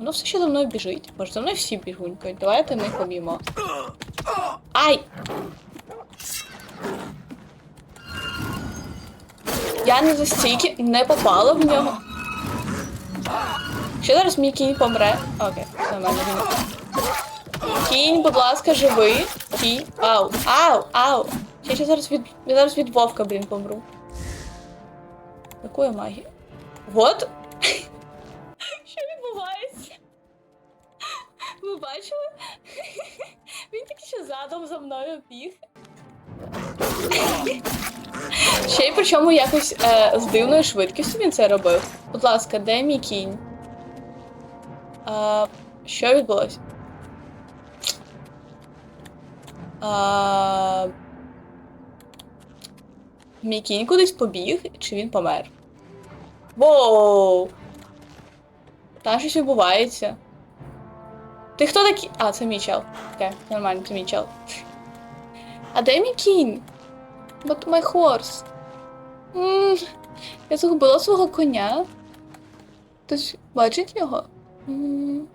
Воно все ще за мною біжить. Може, за мною всі бігунькають. Давайте ми побімо. Ай! Я не за не попала в нього. Що зараз мій кінь помре? Окей, нормально він. Кінь, будь ласка, живий. Кінь. Ау, ау, ау. Я ще зараз від. Я зараз від вовка, блін, помру. Якої магії? Вот. Бачили? Він тільки що задом за мною біг. Ще й причому якось е, з дивною швидкістю він це робив. Будь ласка, де мій кінь? А, що відбулося? А, мій кінь кудись побіг, чи він помер? Воу! Там щось відбувається. Ти хто такий? А, це мій чел. Окей, нормально, це мій чел. А де мій кінь? But my horse. М, Я загубила свого коня. Хтось бачить його? М,